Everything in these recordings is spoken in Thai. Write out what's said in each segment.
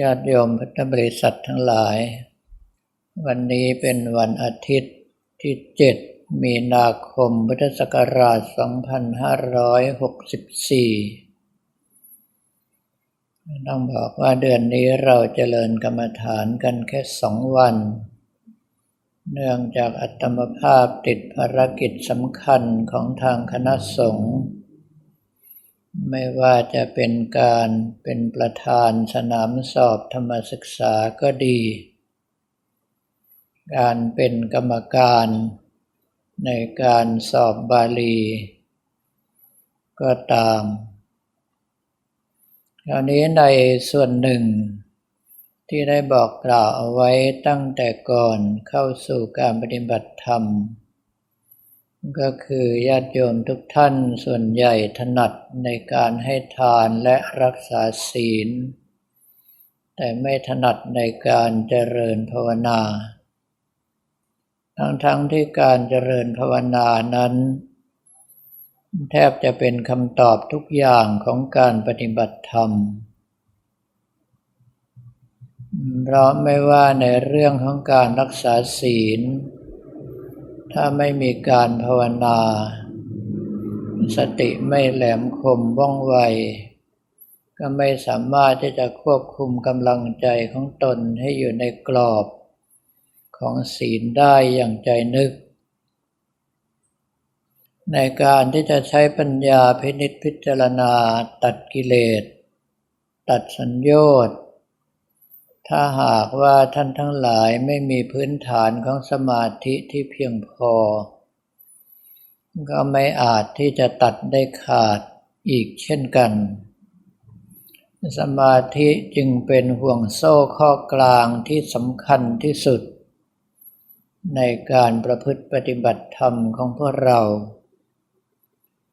ญาติโยมพุทธบริษัททั้งหลาย วันนี้เป็นวันอาทิตย์ที่เจ็ดมีนาคมพุทธศักราช 2564 ต้องบอกว่าเดือนนี้เราจเจริญกรรมฐานกันแค่สองวัน เนื่องจากอัตมภาพติดภารกิจสำคัญของทางคณะสงฆ์ ไม่ว่าจะเป็นการเป็นประธานสนามสอบธรรมศึกษาก็ดี การเป็นกรรมการในการสอบบาลี ก็ตามคราวนี้ในส่วนหนึ่ง ที่ได้บอกกล่าวเอาไว้ตั้งแต่ก่อนเข้าสู่การปฏิบัติธรรม ก็คือญาติโยมทุกท่านส่วนใหญ่ถนัดในการให้ทานและรักษาศีล แต่ไม่ถนัดในการเจริญภาวนา ทั้งๆทที่การเจริญภาวนานั้น แทบจะเป็นคำตอบทุกอย่างของการปฏิบัติธรรม เพราะไม่ว่าในเรื่องของการรักษาศีล ถ้าไม่มีการภาวนา สติไม่แหลมคมว่องไว ก็ไม่สามารถที่จะควบคุมกำลังใจของตนให้อยู่ในกรอบของศีลได้อย่างใจนึก ในการที่จะใช้ปัญญาพินิจพิจารณาตัดกิเลส ตัดสัญญชน ถ้าหากว่าท่านทั้งหลายไม่มีพื้นฐานของสมาธิที่เพียงพอ ก็ไม่อาจที่จะตัดได้ขาดอีกเช่นกัน สมาธิจึงเป็นห่วงโซ่ข้อกลางที่สำคัญที่สุด ในการประพฤติปฏิบัติธรรมของพวกเรา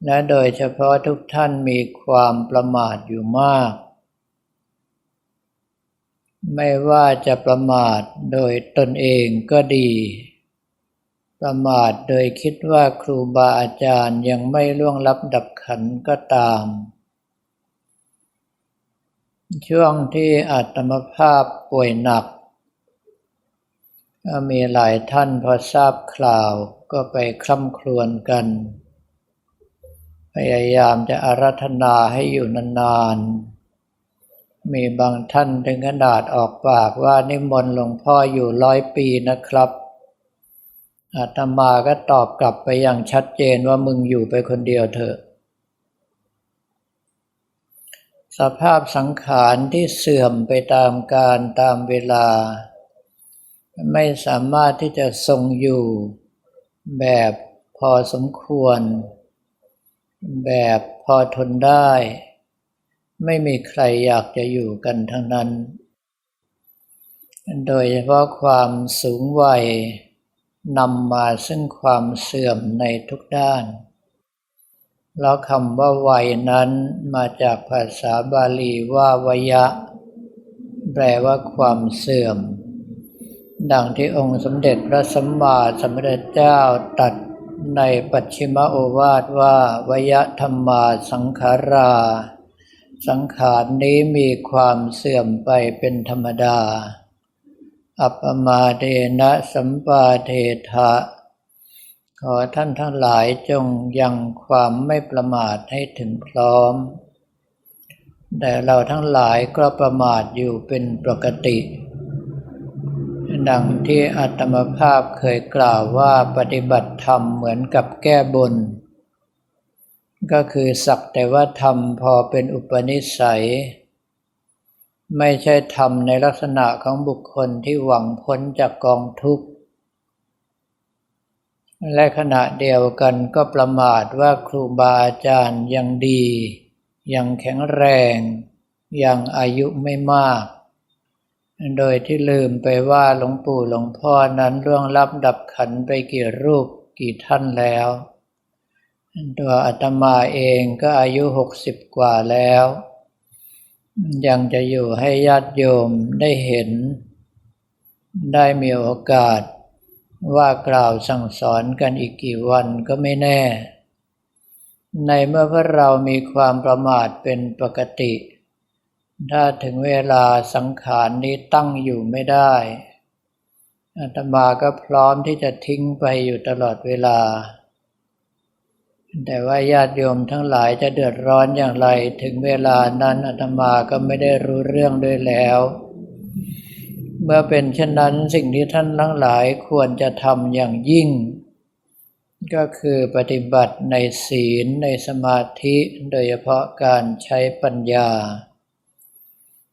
และโดยเฉพาะทุกท่านมีความประมาทอยู่มาก ไม่ว่าจะประมาทโดยตนเองก็ดี ประมาทโดยคิดว่าครูบาอาจารย์ยังไม่ล่วงลับดับขันก็ตาม ช่วงที่อาตมภาพป่วยหนัก ก็มีหลายท่านพอทราบข่าวก็ไปคร่ำครวญกัน พยายามจะอารัธนาให้อยู่นานๆ มีบางท่านถึงขนาดออกปากว่านิมนต์หลวงพ่ออยู่ร้อยปีนะครับอาตมาก็ตอบกลับไปอย่างชัดเจนว่ามึงอยู่ไปคนเดียวเถอะ สภาพสังขารที่เสื่อมไปตามการตามเวลา ไม่สามารถที่จะทรงอยู่แบบพอสมควร แบบพอทนได้ ไม่มีใครอยากจะอยู่กันทั้งนั้น โดยเฉพาะความสูงวัยนำมาซึ่งความเสื่อมในทุกด้าน แล้วคำว่าวัยนั้นมาจากภาษาบาลีว่าวยะ แปลว่าความเสื่อม ดังที่องค์สมเด็จพระสัมมาสัมพุทธเจ้าตัดในปัจฉิมโอวาทว่าวยะธรรมาสังขารา สังขารนี้มีความเสื่อมไปเป็นธรรมดา อัปมาเดนะสัมปาเทธะขอท่านทั้งหลายจงยังความไม่ประมาทให้ถึงพร้อม แต่เราทั้งหลายก็ประมาทอยู่เป็นปกติ ดังที่อาตมภาพเคยกล่าวว่าปฏิบัติธรรมเหมือนกับแก้บน ก็คือสักแต่ว่าทำพอเป็นอุปนิสัย ไม่ใช่ทำในลักษณะของบุคคลที่หวังพ้นจากกองทุกข์ และขณะเดียวกันก็ประมาทว่าครูบาอาจารย์ยังดี ยังแข็งแรง ยังอายุไม่มาก โดยที่ลืมไปว่าหลวงปู่หลวงพ่อนั้นร่วงลับดับขันไปกี่รูปกี่ท่านแล้ว ตัวอาตมาเองก็อายุหกสิบกว่าแล้ว ยังจะอยู่ให้ญาติโยมได้เห็น ได้มีโอกาส ว่ากล่าวสั่งสอนกันอีกกี่วันก็ไม่แน่ ในเมื่อพวกเรามีความประมาทเป็นปกติ ถ้าถึงเวลาสังขารนี้ตั้งอยู่ไม่ได้อาตมาก็พร้อมที่จะทิ้งไปอยู่ตลอดเวลา แต่ว่าญาติโยมทั้งหลายจะเดือดร้อนอย่างไร ถึงเวลานั้นอาตมาก็ไม่ได้รู้เรื่องด้วยแล้ว เมื่อเป็นเช่นนั้นสิ่งที่ท่านทั้งหลายควรจะทำอย่างยิ่ง ก็คือปฏิบัติในศีลในสมาธิโดยเฉพาะการใช้ปัญญา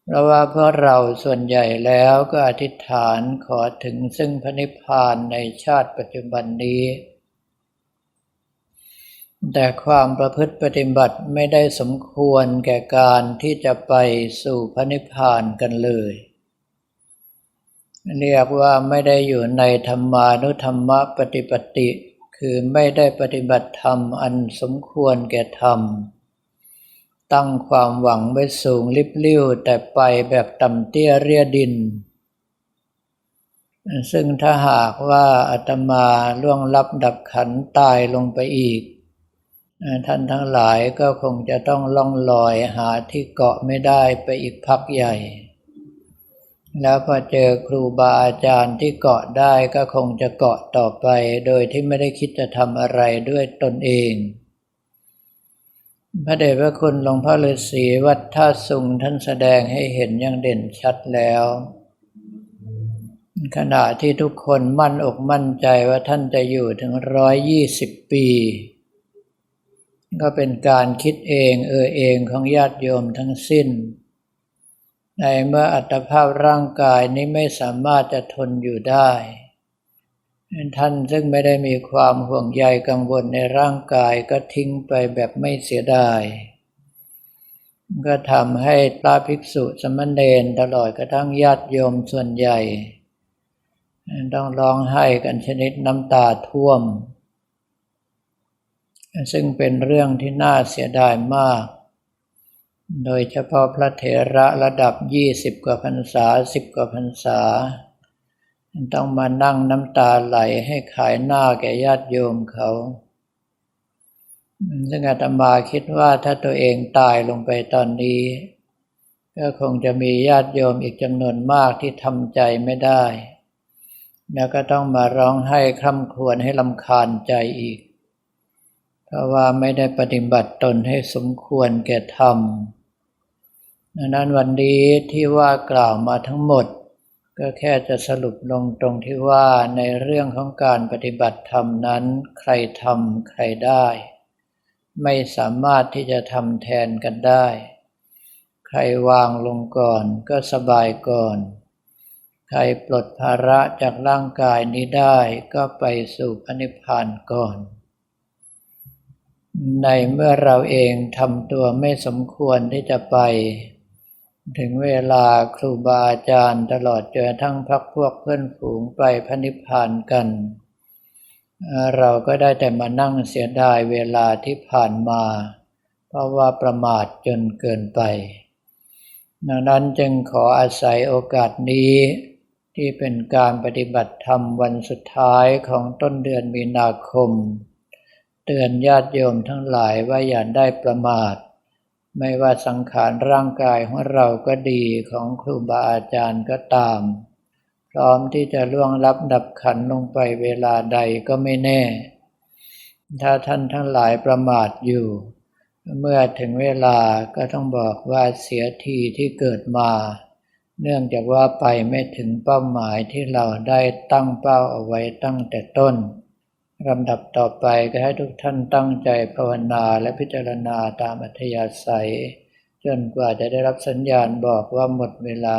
เพราะว่าพราะเราส่วนใหญ่แล้วก็อธิษฐานขอถึงซึ่งพระนิพพานในชาติปัจจุบันนี้ แต่ความประพฤติปฏิบัติไม่ได้สมควรแก่การที่จะไปสู่พระนิพพานกันเลย เรียกว่าไม่ได้อยู่ในธรรมานุธรรมปฏิปติ คือไม่ได้ปฏิบัติธรรมอันสมควรแก่ธรรม ตั้งความหวังไว้สูงลิบลิ่วแต่ไปแบบต่ำเตี้ยเรียดิน ซึ่งถ้าหากว่าอาตมาล่วงลับดับขันตายลงไปอีก ท่านทั้งหลายก็คงจะต้องล่องลอยหาที่เกาะไม่ได้ไปอีกพักใหญ่ แล้วพอเจอครูบาอาจารย์ที่เกาะได้ก็คงจะเกาะต่อไปโดยที่ไม่ได้คิดจะทำอะไรด้วยตนเอง พระเดชพระคุณหลวงพ่อฤาษีวัดท่าสุงท่านแสดงให้เห็นอย่างเด่นชัดแล้วขณะที่ทุกคนมั่นอกมั่นใจว่าท่านจะอยู่ถึงร้อยยี่สิบปี ก็เป็นการคิดเองเออเองของญาติโยมทั้งสิ้น ในเมื่ออัตภาพร่างกายนี้ไม่สามารถจะทนอยู่ได้ ท่านซึ่งไม่ได้มีความห่วงใยกังวลในร่างกายก็ทิ้งไปแบบไม่เสียดายก็ทำให้พระภิกษุสมณเณรตลอดกระทั่งญาติโยมส่วนใหญ่ ต้องร้องไห้กันชนิดน้ำตาท่วม ซึ่งเป็นเรื่องที่น่าเสียดายมาก โดยเฉพาะพระเถระระดับยี่สิบกว่าพรรษาสิบกว่าพรรษา ต้องมานั่งน้ำตาไหลให้ขายหน้าแก่ญาติโยมเขาซึ่งอาตมาคิดว่าถ้าตัวเองตายลงไปตอนนี้ ก็คงจะมีญาติโยมอีกจำนวนมากที่ทำใจไม่ได้ แล้วก็ต้องมาร้องไห้คร่ำครวญให้ลำคาญใจอีก เพราะว่าไม่ได้ปฏิบัติตนให้สมควรแก่ธรรมดังนั้นวันนี้ที่ว่ากล่าวมาทั้งหมด ก็แค่จะสรุปลงตรงที่ว่าในเรื่องของการปฏิบัติธรรมนั้น ใครทำใครได้ ไม่สามารถที่จะทำแทนกันได้ ใครวางลงก่อนก็สบายก่อน ใครปลดภาระจากร่างกายนี้ได้ก็ไปสู่พระนิพพานก่อน ในเมื่อเราเองทำตัวไม่สมควรที่จะไป ถึงเวลาครูบาอาจารย์ตลอดจนทั้งพักพวกเพื่อนฝูงไปพระนิพพานกัน เราก็ได้แต่มานั่งเสียดายเวลาที่ผ่านมา เพราะว่าประมาทจนเกินไป ดังนั้นจึงขออาศัยโอกาสนี้ ที่เป็นการปฏิบัติธรรมวันสุดท้ายของต้นเดือนมีนาคม เตือนญาติโยมทั้งหลายว่าอย่าได้ประมาท ไม่ว่าสังขารร่างกายของเราก็ดีของครูบาอาจารย์ก็ตาม พร้อมที่จะล่วงลับดับขันลงไปเวลาใดก็ไม่แน่ ถ้าท่านทั้งหลายประมาทอยู่ เมื่อถึงเวลาก็ต้องบอกว่าเสียทีที่เกิดมา เนื่องจากว่าไปไม่ถึงเป้าหมายที่เราได้ตั้งเป้าเอาไว้ตั้งแต่ต้น ลำดับต่อไปก็ให้ทุกท่านตั้งใจภาวนาและพิจารณาตามอัธยาศัย จนกว่าจะได้รับสัญญาณบอกว่าหมดเวลา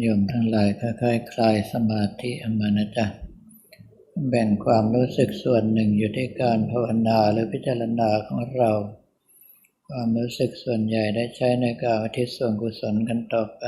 โยมทั้งหลายค่อยๆคลายสมาธิอมานะจ๊ะแบ่งความรู้สึกส่วนหนึ่งอยู่ที่การภาวนาหรือพิจารณาของเรา ความรู้สึกส่วนใหญ่ได้ใช้ในการอุทิศส่วนกุศลกันต่อไป